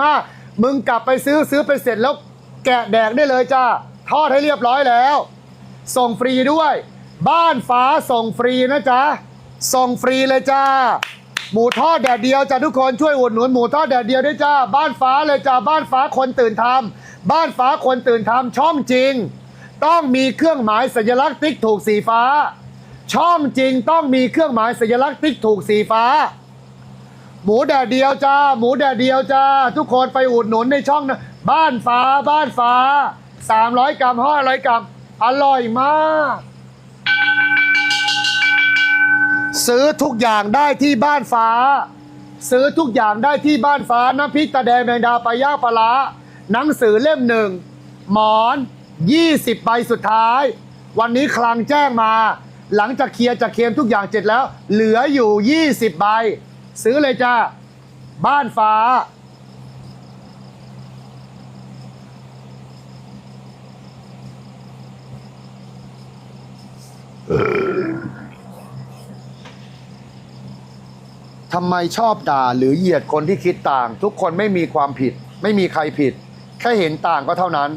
มากมึงกลับไปซื้อซื้อไปเสร็จแล้วแกะแดกได้เลยจ้าทอดให้เรียบร้อยแล้ว ส่งฟรีด้วย บ้านฟ้าส่งฟรีนะจ๊ะส่งฟรีเลยจ้า หมูทอดแดดเดียวจ้าทุกคนช่วยอุดหนุนหมูทอดแดดเดียวด้วยจ้า บ้านฟ้าเลยจ้าบ้านฟ้าคนตื่นทำบ้านฟ้าคนตื่นทำช่องจริง ต้องมีเครื่องหมายสัญลักษณ์ติ๊กถูกสีฟ้า ช่องจริงต้องมีเครื่องหมายสัญลักษณ์ติ๊กถูกสีฟ้า หมูแดดเดียวจ้า หมูแดดเดียวจ้า ทุกคนไปอุดหนุนในช่องนะบ้านฟ้าบ้านฟ้า 300 กรัม500 กรัม อร่อยมาก ซื้อทุกอย่างได้ที่บ้านฟ้า ซื้อทุกอย่างได้ที่บ้านฟ้าน้ำพริกตาแดงแมงดาปลาย่างปลาร้าหนังสือเล่มหนึ่งหมอน 20 ใบสุดท้าย วันนี้คลังแจ้งมา หลังจากเคลียร์จากเคลมทุกอย่างเสร็จแล้ว เหลืออยู่ 20 ใบ ซื้อเลยจ้า บ้านฟ้า ทำไมชอบด่าหรือเหยียดคนที่คิดต่าง ทุกคนไม่มีความผิด ไม่มีใครผิด แค่เห็นต่างก็เท่านั้น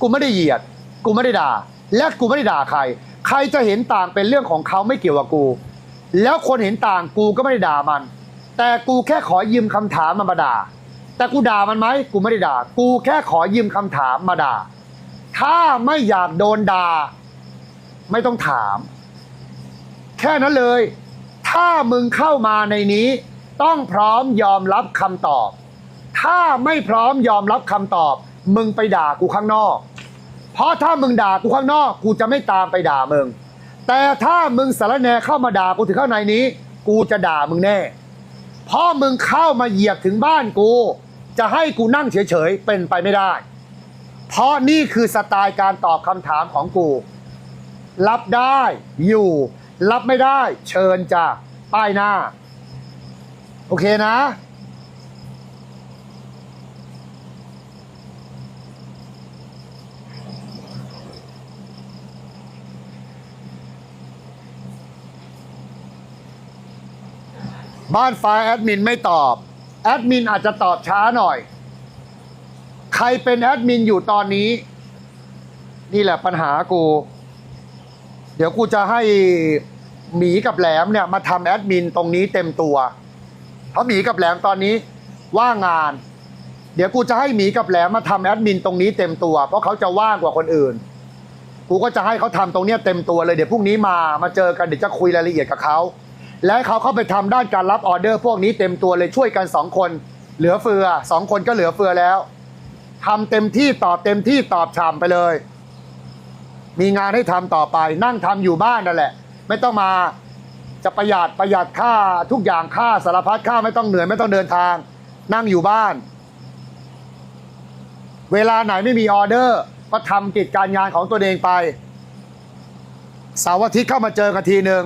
กูไม่ได้เหยียด กูไม่ได้ด่า และกูไม่ได้ด่าใคร ใครจะเห็นต่างเป็นเรื่องของเขาไม่เกี่ยวกับกู แล้วคนเห็นต่างกูก็ไม่ได้ด่ามัน แต่กูแค่ขอยืมคำถามมันมาด่า แต่กูด่ามันไหมกูไม่ได้ด่า กูแค่ขอยืมคำถามมาด่า ถ้าไม่อยากโดนด่า ไม่ต้องถาม แค่นั้นเลย ถ้ามึงเข้ามาในนี้ ต้องพร้อมยอมรับคำตอบ ถ้าไม่พร้อมยอมรับคำตอบ มึงไปด่ากูข้างนอก เพราะถ้ามึงด่ากูข้างนอก กูจะไม่ตามไปด่ามึง แต่ถ้ามึงสารแนเข้ามาด่ากูถึงข้างในนี้ กูจะด่ามึงแน่ พ่อมึงเข้ามาเหยียบถึงบ้านกู จะให้กูนั่งเฉยๆ เป็นไปไม่ได้ เพราะนี่คือสไตล์การตอบคำถามของกู รับได้อยู่ รับไม่ได้ เชิญจ้ะป้ายหน้า โอเคนะ บ้านฟล์แอดมินไม่ตอบ แอดมินอาจจะตอบช้าหน่อย ใครเป็นแอดมินอยู่ตอนนี้ นี่แหละปัญหากู เดี๋ยวกูจะให้หมีกับแหลมเนี่ยมาทำแอดมินตรงนี้เต็มตัว เพราะหมีกับแหลมตอนนี้ว่างงาน เดี๋ยวกูจะให้หมีกับแหลมมาทำแอดมินตรงนี้เต็มตัว เพราะเขาจะว่างกว่าคนอื่น กูก็จะให้เขาทำตรงเนี้ยเต็มตัวเลยเดี๋ยวพรุ่งนี้มามาเจอกันเดี๋ยวจะคุยรายละเอียดกับเขา และให้เขาเข้าไปทำด้านการรับออเดอร์พวกนี้เต็มตัวเลยช่วยกันสองคน เหลือเฟือสองคนก็เหลือเฟือแล้วทำเต็มที่ตอบเต็มที่ตอบฉ่ำไปเลย มีงานให้ทำต่อไป นั่งทำอยู่บ้านนั่นแหละ ไม่ต้องมาจะประหยัดประหยัดค่าทุกอย่างค่าสารพัดค่าไม่ต้องเหนื่อยไม่ต้องเดินทาง นั่งอยู่บ้าน เวลาไหนไม่มีออเดอร์ ก็ทำกิจการงานของตัวเองไปเสาร์อาทิตย์เข้ามาเจอกันทีหนึ่ง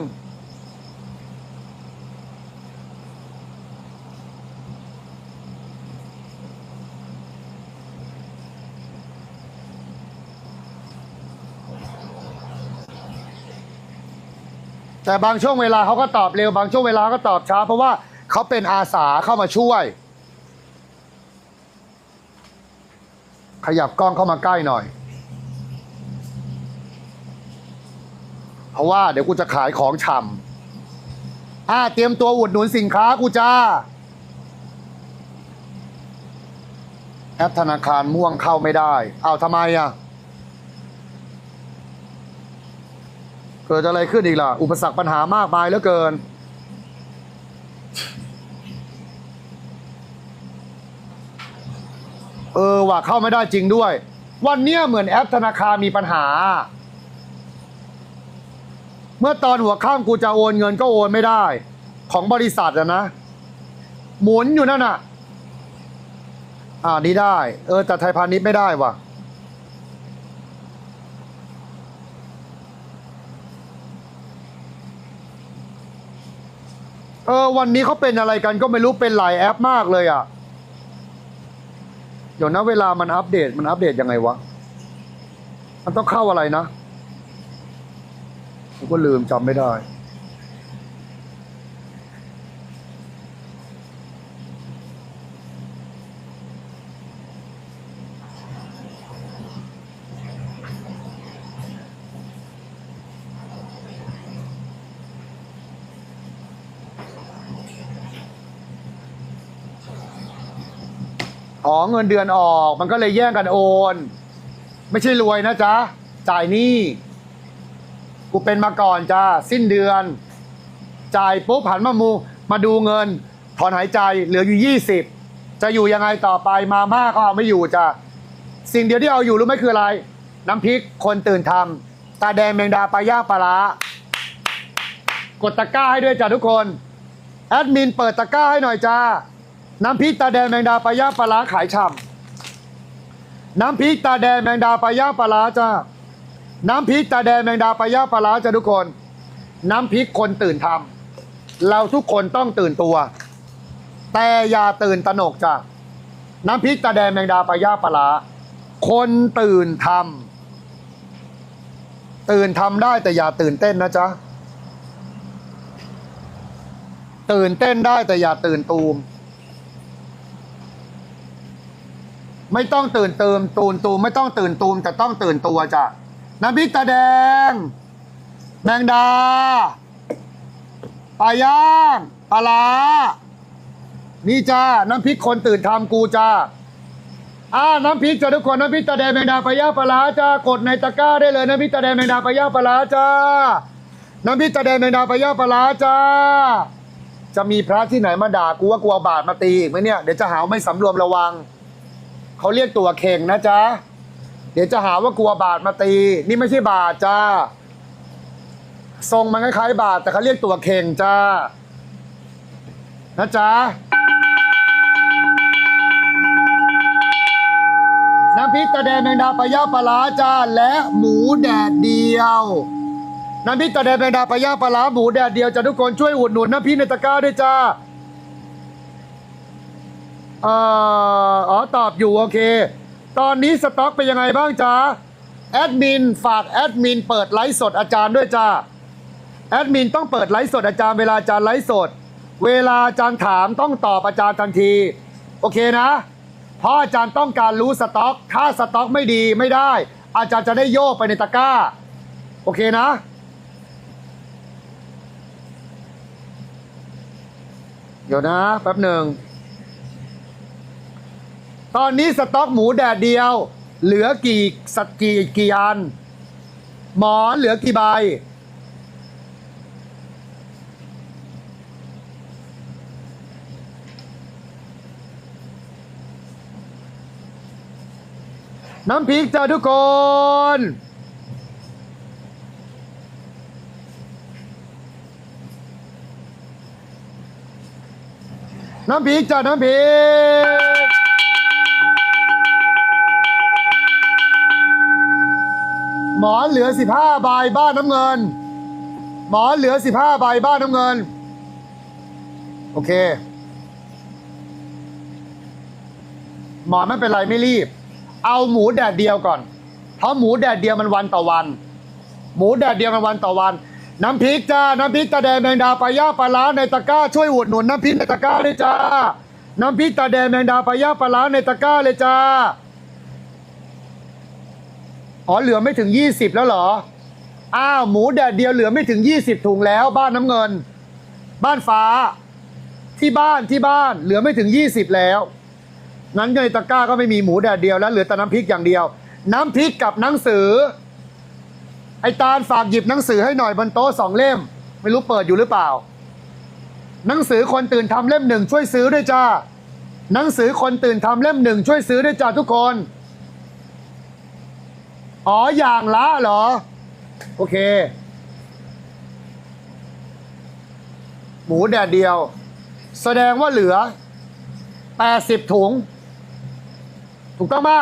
แต่บางช่วงเวลาเขาก็ตอบเร็ว บางช่วงเวลาก็ตอบช้า เพราะว่าเขาเป็นอาสาเข้ามาช่วย ขยับกล้องเข้ามาใกล้หน่อย เพราะว่าเดี๋ยวกูจะขายของฉ่ำอ่าเตรียมตัวอุดหนุนสินค้ากูจ้าแอปธนาคารม่วงเข้าไม่ได้ เอาทำไมอะ เกิดอะไรขึ้นอีกล่ะ อุปสรรคปัญหามากมายเหลือเกิน เออว่ะเข้าไม่ได้จริงด้วย วันเนี้ยเหมือนแอปธนาคารมีปัญหา เมื่อตอนหัวข้ามกูจะโอนเงินก็โอนไม่ได้ ของบริษัทอะนะ หมุนอยู่นั่นน่ะอ่านี่ได้ เออแต่ไทยพาณิชย์ไม่ได้ว่ะ เออ วันนี้เขาเป็นอะไรกันก็ไม่รู้เป็นหลายแอปมากเลยอะ เดี๋ยวนะเวลามันอัปเดตมันอัปเดตยังไงวะ มันต้องเข้าอะไรนะผมก็ลืมจำไม่ได้ อ๋อเงินเดือนออก มันก็เลยแย่งกันโอน ไม่ใช่รวยนะจ๊ะ จ่ายหนี้กูเป็นมาก่อนจ้าสิ้นเดือน จ่ายปุ๊บหันมามูมาดูเงิน ถอนหายใจเหลืออยู่ยี่สิบจะอยู่ยังไงต่อไปมาม่าก็เอาไม่อยู่จ้ะสิ่งเดียวที่เอาอยู่รู้ไหมคืออะไร น้ำพริกคนตื่นทำตาแดงแมงดาปลาย่างปลาร้ากดตะกร้าให้ด้วยจ้ะทุกคน แอดมินเปิดตะกร้าให้หน่อยจ้า น้ำพริกตาแดงแมงดาปลาย่างปลาร้าขายช่ำน้ำพริกตาแดงแมงดาปลาย่างปลาร้าจ้าน้ำพริกตาแดงแมงดาปลาย่างปลาร้าจ้าทุกคน น้ำพริกคนตื่นทำเราทุกคนต้องตื่นตัว แต่อย่าตื่นตระหนกจ้ะน้ำพริกตาแดงแมงดาปลาย่างปลาร้าคนตื่นทำตื่นทำได้แต่อย่าตื่นเต้นนะจ๊ะตื่นเต้นได้แต่อย่าตื่นตูม ไม่ต้องตื่นเตูมตูนตูมไม่ต้องตื่นตูมแต่ต้องตื่นตัวจ้ะน้ำพริกตาแดง แมงดาปลาย่างปลาร้านี่จ้าน้ำพริกคนตื่นทำกูจ้าอ่าน้ำพริกจ้าทุกคนน้ำพริกตาแดงแมงดาปลาย่างปลาร้าจ้ากดในตะกร้าได้เลยน้ำพริกตาแดงแมงดาปลาย่างปลาร้าจ้าน้ำพริกตาแดงแมงดาปลาย่างปลาร้าจ้าจะมีพระที่ไหนมาด่ากูว่ากลัวบาทมาตีอีกไหมเนี่ยเดี๋ยวจะหาว่าไม่สำรวมระวัง เขาเรียกตัวเข่งนะจ๊ะ เดี๋ยวจะหาว่ากลัวบาทมาตี นี่ไม่ใช่บาทจ้า ทรงมันคล้ายๆบาทแต่เขาเรียกตัวเข่งจ้า นะจ๊ะ น้ำพริกตาแดงแมงดาปลาย่าปลาร้าจ้า และหมูแดดเดียวน้ำพริกตาแดงแมงดาปลาย่าปลาร้าหมูแดดเดียวจ้าทุกคนช่วยอุดหนุนน้ำพริกในตะกร้าด้วยจ้า เอ่ออ๋อตอบอยู่โอเค ตอนนี้สต็อกเป็นยังไงบ้างจ๊ะแอดมินฝากแอดมินเปิดไลฟ์สดอาจารย์ด้วยจ้าแอดมินต้องเปิดไลฟ์สดอาจารย์เวลาอาจารย์ไลฟ์สด เวลาอาจารย์ถามต้องตอบอาจารย์ทันที โอเคนะ เพราะอาจารย์ต้องการรู้สต็อก ถ้าสต็อกไม่ดีไม่ได้ อาจารย์จะได้โยกไปในตะกร้า โอเคนะเดี๋ยวนะแป๊บหนึ่ง ตอนนี้สต็อกหมูแดดเดียว เหลือกี่สักกี่กี่อัน หมอนเหลือกี่ใบ น้ำพริกจ้าทุกคนน้ำพริกจ้าน้ำพริก อนเหลือสิบห้าใบบ้านน้ำเงิน หมอนเหลือสิบห้าใบบ้านน้ำเงิน โอเค หมอนไม่เป็นไรไม่รีบ เอาหมูแดดเดียวก่อน เพราะหมูแดดเดียวมันวันต่อวัน หมูแดดเดียวมันวันต่อวัน น้ำพริกจ้า น้ำพริกตาแดงแมงดาปลาย่าปลาล้าในตะกร้าช่วยอุดหนุนน้ำพริกในตะกร้าเลยจ้า น้ำพริกตาแดงแมงดาปลาย่าปลาล้าในตะกร้าเลยจ้า อ๋อเหลือไม่ถึง 20 แล้วเหรอ อ้าวหมูแดดเดียวเหลือไม่ถึง 20 ถุงแล้ว บ้านน้ำเงิน บ้านฟ้า ที่บ้านที่บ้านเหลือไม่ถึง 20 แล้ว นั้นในตะกร้าก็ไม่มีหมูแดดเดียวแล้วเหลือแต่น้ำพริกอย่างเดียว น้ำพริกกับหนังสือ ไอ้ตาลฝากหยิบหนังสือให้หน่อยบนโต๊ะสองเล่ม ไม่รู้เปิดอยู่หรือเปล่า หนังสือคนตื่นทำเล่มหนึ่งช่วยซื้อด้วยจ้าหนังสือคนตื่นทำเล่มหนึ่งช่วยซื้อด้วยจ้าทุกคน อ๋อ อย่างละเหรอ โอเค หมูแดดเดียว แสดงว่าเหลือ 80 ถุง ถูกต้องป่ะ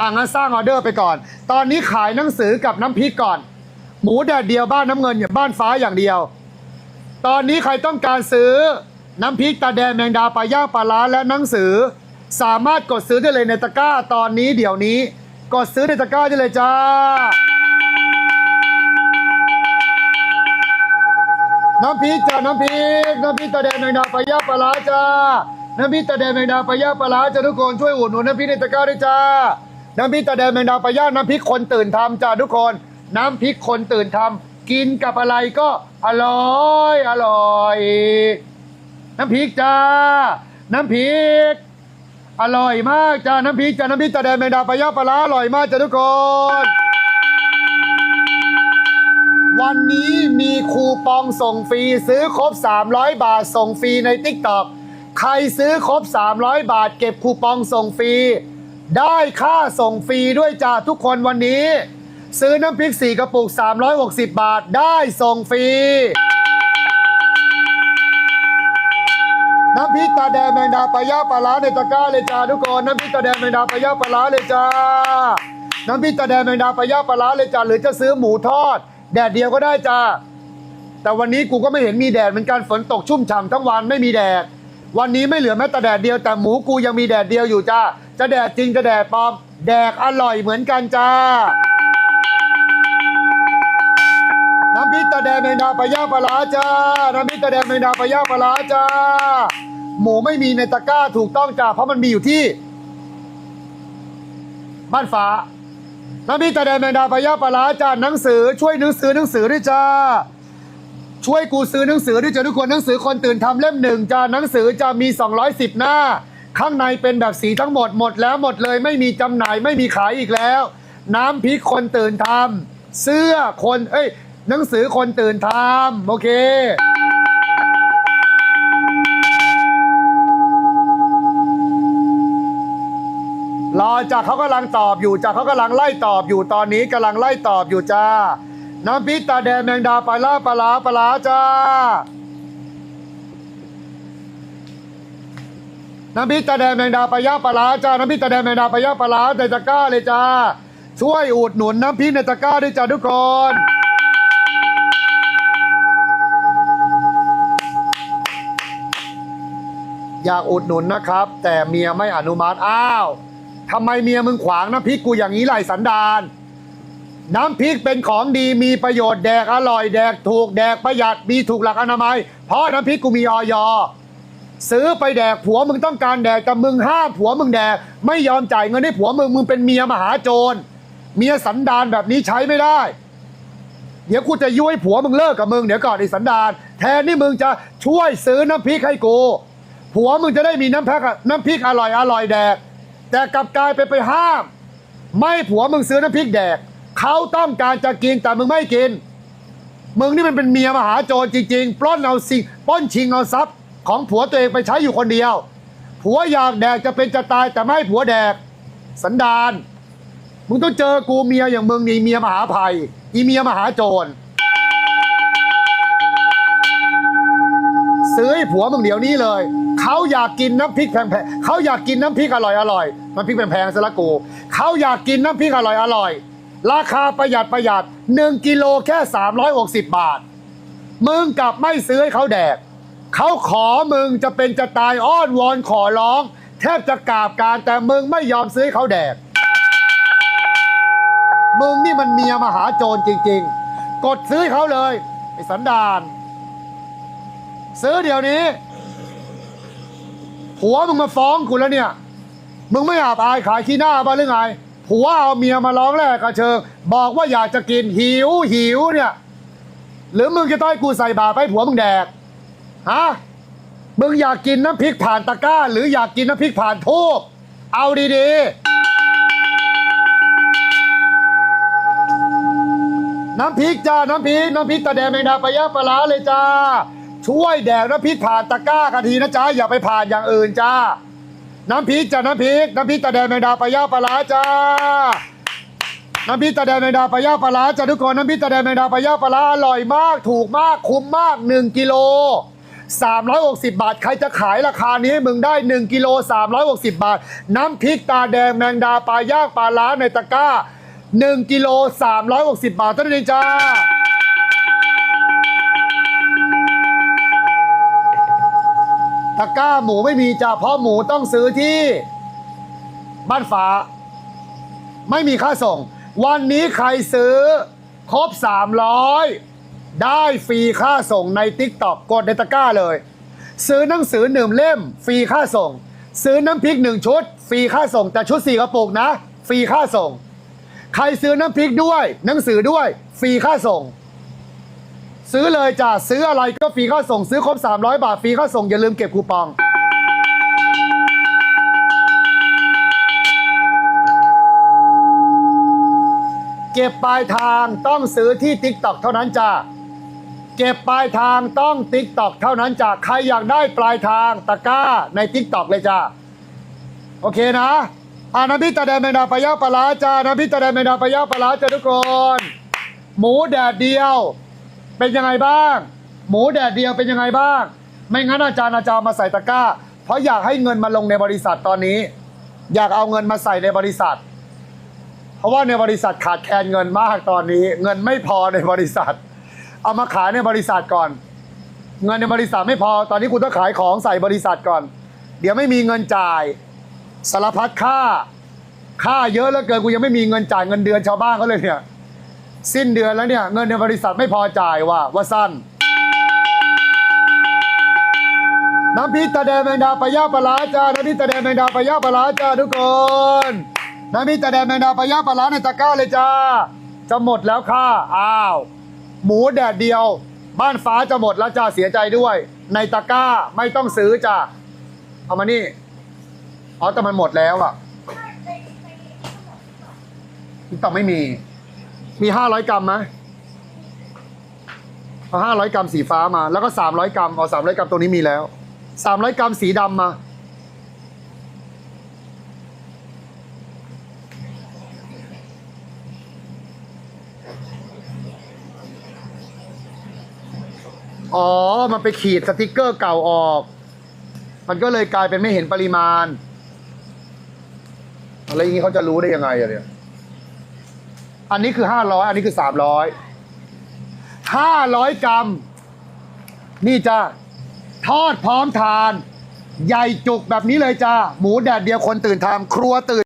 อ่างั้นสร้างออเดอร์ไปก่อน ตอนนี้ขายหนังสือกับน้ำพริกก่อน หมูแดดเดียวบ้านน้ำเงินอย่าบ้านฟ้าอย่างเดียว ตอนนี้ใครต้องการซื้อน้ำพริกตาแดงแมงดาปลาย่างปลาล้าและหนังสือ สามารถกดซื้อได้เลยในตะกร้าตอนนี้เดี๋ยวนี้ กดซื้อในตะกร้าได้เลยจ้า น้ำพริกจ้าน้ำพริกน้ำพริกตาแดงแมงดาปลาย่าปลาร้าจ้า น้ำพริกตาแดงแมงดาปลาย่าปลาร้าจ้าทุกคนช่วยอุดหนุนน้ำพริกในตะกร้าด้วยจ้า น้ำพริกตาแดงแมงดาปลาย่าน้ำพริกคนตื่นทำจ้าทุกคน น้ำพริกคนตื่นทำกินกับอะไรก็อร่อยอร่อย น้ำพริกจ้า น้ำพริก อร่อยมากจ้าน้ำพริกจ้าน้ำพริกตาแดงแมงดาปลาย่าปลาร้าอร่อยมากจ้าทุกคน วันนี้มีคูปองส่งฟรีซื้อครบ 300 บาทส่งฟรีใน t ิ k t o k ใครซื้อครบ 300 บาท เก็บคูปองส่งฟรี ได้ค่าส่งฟรีด้วยจ้าทุกคนวันนี้ ซื้อน้ำพริก 4 กระปุก 360 บาทได้ส่งฟรี พริกตาแดงแมงดาปลาย่าปลาร้าในตะกร้าเลยจ้าทุกคนน้ำพริกตาแดงแมงดาปลาย่าปลาร้าเลยจ้าน้ำพริกตาแดงแมงดาปลาย่าปลาร้าเลยจ้าหรือจะซื้อหมูทอด แดดเดียวก็ได้จ้าแต่วันนี้กูก็ไม่เห็นมีแดดเหมือนกันฝนตกชุ่มฉ่ำทั้งวันไม่มีแดด วันนี้ไม่เหลือแม้แต่แดดเดียวแต่หมูกูยังมีแดดเดียวอยู่จ้าจะแดดจริงจะแดดปลอม แดกอร่อยเหมือนกันจ้าน้ำพริกตาแดงแมงดาปลาย่าปลาจ้า น้ำพริกตาแดงแมงดาปลาย่าปลาจ้า หมูไม่มีในตะกร้าถูกต้องจ้าเพราะมันมีอยู่ที่ บ้านฟ้าน้ำพริกตาแดงแมงดาปลายาปลาร้าจ้าหนังสือ ช่วยหนังสือหนังสือด้วยจ้าช่วยกูซื้อหนังสือด้วยจ้าทุกคนหนังสือคนตื่นทำเล่มหนึ่งจ้าหนังสือจะมี 210 หน้า ข้างในเป็นแบบสีทั้งหมดหมดแล้วหมดเลย ไม่มีจำหน่ายไม่มีขายอีกแล้ว น้ำพริกคนตื่นทำเสื้อคนเอ้ยหนังสือคนตื่นทำโอเค รอจากเขากำลังตอบอยู่จากเขากำลังไล่ตอบอยู่ตอนนี้กำลังไล่ตอบอยู่จ้า น้ำพริกตาแดงแมงดาปลาล่าปลาร้าปลาร้าจ้า น้ำพริกตาแดงแมงดาปลาย่าปลาร้าจ้า น้ำพริกตาแดงแมงดาปลาย่าปลาร้าในตะกร้าเลยจ้า ช่วยอุดหนุนน้ำพริกในตะกร้าด้วยจ้าทุกคนอยากอุดหนุนนะครับ แต่เมียไม่อนุมัติอ้าว ทำไมเมียมึงขวางน้ำพริกกูอย่างนี้ไหลสันดาน น้ำพริกเป็นของดีมีประโยชน์แดกอร่อยแดกถูกแดกประหยัดมีถูกหลักอนามัย เพราะน้ำพริกกูมีออยซื้อไปแดกผัวมึงต้องการแดกแต่มึงห้ามผัวมึงแดก ไม่ยอมจ่ายเงินให้ผัวมึงมึงเป็นเมียมหาโจร เมียสันดานแบบนี้ใช้ไม่ได้ เดี๋ยวกูจะยุให้ผัวมึงเลิกกับมึงเดี๋ยวก่อนไอ้สันดาน แทนที่มึงจะช่วยซื้อน้ำพริกให้กูผัวมึงจะได้มีน้ำพริกน้ำพริกอร่อยอร่อยแดก แต่กลับกลายไปไปห้าม ไม่ผัวมึงซื้อน้ำพริกแดกเขาต้องการจะกินแต่มึงไม่กิน มึงนี่มันเป็นเมียมหาโจรจริงๆปล้นเอาสิ่งปล้นชิงเอาทรัพย์ของผัวตัวเองไปใช้อยู่คนเดียว ผัวอยากแดกจะเป็นจะตายแต่ไม่ผัวแดก สันดาน มึงต้องเจอกูเมียอย่างมึงนี่เมียมหาภัย อีเมียมหาโจร ซื้อให้ผัวมึงเดี๋ยวนี้เลย เขาอยากกินน้ำพริกแพงๆเขาอยากกินน้ำพริกอร่อยอร่อยๆน้ำพริกแพงๆซะละกูเขาอยากกินน้ำพริกอร่อยอร่อยราคาประหยัดประหยัด1กิโลแค่360บาท มึงกลับไม่ซื้อให้เขาแดกเขาขอมึงจะเป็นจะตายอ้อนวอนขอร้อง แทบจะกราบการแต่มึงไม่ยอมซื้อให้เขาแดกมึงนี่มันเมียมหาโจรจริง ๆ กดซื้อให้เขาเลยไอ้สันดาน ซื้อเดี๋ยวนี้ ผัวมึงมาฟ้องกูแล้วเนี่ย มึงไม่อาบอายขายขี้หน้าบ้างหรือไง ผัวเอาเมียมาร้องแรกกระเชิง บอกว่าอยากจะกินหิวหิวเนี่ย หรือมึงจะต้องให้กูใส่บาตรให้ผัวมึงแดก ฮะ มึงอยากกินน้ำพริกผ่านตะกร้า หรืออยากกินน้ำพริกผ่านทูบเอาดีๆ น้ำพริกจ้า น้ำพริก น้ำพริกตาแดงแมงดาปลาย่าปลาร้าเลยจ้า ช่วยแดกน้ำพริกผ่านตะกร้ากันทีนะจ้าอย่าไปผ่านอย่างอื่นจ้า น้ำพริกจ้าน้ำพริกน้ำพริกตาแดงแมงดาปลาย่าปลาร้าจ้าน้ำพริกตาแดงแมงดาปลาย่าปลาร้าจ้าทุกคนน้ำพริกตาแดงแมงดาปลาย่าปลาร้าอร่อยมาก ถูกมากคุ้มมาก 1กิโล360 บาท ใครจะขายราคานี้ให้มึงได้ 1กิโล360 บาท น้ำพริกตาแดงแมงดาปลาย่างปลาร้าในตะกร้า 1กิโล360 บาทเท่านั้นเองจ้า ตะกร้าหมูไม่มีจ้าเพราะหมูต้องซื้อที่ บ้านฟ้า ไม่มีค่าส่ง วันนี้ใครซื้อ ครบ 300 ได้ฟรีค่าส่งใน t ิ k t o k กดในตะกร้าเลย ซื้อหนังสือหนึ่งเล่ม ฟรีค่าส่ง ซื้อน้ำพริกหนึ่งชุด ฟรีค่าส่ง แต่ชุดสี่กระปุกนะ ฟรีค่าส่ง ใครซื้อน้ำพริกด้วย หนังสือด้วย ฟรีค่าส่ง ซื้อเลยจ้ะซื้ออะไรก็ฟรีข้าส่งซื้อครบ 300 บาทฟรีข้าส่งอย่าลืมเก็บคูปอง เก็บปลายทางต้องซื้อที่ TikTok เท่านั้นจ้ะเก็บปลายทางต้อง TikTok เท่านั้นจ้ะใครอยากได้ปลายทางตะก้าใน TikTok เลยจ้ะโอเคนะอาน้ำพริตาแดงเมนาปลยาปลาจ้าอน้ำพริตาแดงเมนาปลยาปลาจ้าทุกคน หมูแดดเดียว เป็นยังไงบ้าง หมูแดดเดียวเป็นยังไงบ้าง ไม่งั้นอาจารย์อาจารย์มาใส่ตะกร้า เพราะอยากให้เงินมาลงในบริษัทตอนนี้ อยากเอาเงินมาใส่ในบริษัท เพราะว่าในบริษัทขาดแคลนเงินมากตอนนี้ เงินไม่พอในบริษัท เอามาขายในบริษัทก่อน เงินในบริษัทไม่พอตอนนี้คุณต้องขายของใส่บริษัทก่อน เดี๋ยวไม่มีเงินจ่ายสารพัดค่า ค่าเยอะเหลือเกินกูยังไม่มีเงินจ่ายเงินเดือนชาวบ้านเขาเลยเนี่ย สิ้นเดือนแล้วเนี่ย เงินในบริษัทไม่พอจ่ายว่ะว่าสั้น น้ำพริกตาแดงแมงดาปลาย่าปลาราจ้าน้ำพริกตาแดงแมงดาปลาย่าปลาราจ้าทุกคน น้ำพริกตาแดงแมงดาปลาย่าปลาราในตะกร้าเลยจ้า จะหมดแล้วค่ะอ้าว หมูแดดเดียว บ้านฟ้าจะหมดแล้วจ้าเสียใจด้วย ในตะกร้าไม่ต้องซื้อจ้าเอามานี่อ๋อแต่มันหมดแล้วอะติ๊กต็อกไม่มี มีห้าร้อยกรัมไหมเอาห้าร้อยกรัมสีฟ้ามา แล้วก็สามร้อยกรัมเอาสามร้อยกรัมตัวนี้มีแล้วสามร้อยกรัมสีดำมา อ๋อ มันไปขีดสติกเกอร์เก่าออก มันก็เลยกลายเป็นไม่เห็นปริมาณ อะไรอย่างนี้เขาจะรู้ได้ยังไงอะเนี่ย อันนี้คือห้าร้อยอันนี้คือสามร้อยห้าร้อยกรัม นี่จ้าทอดพร้อมทาน ใหญ่จุกแบบนี้เลยจ้าหมูแดดเดียวคนตื่นทำครัวตื่น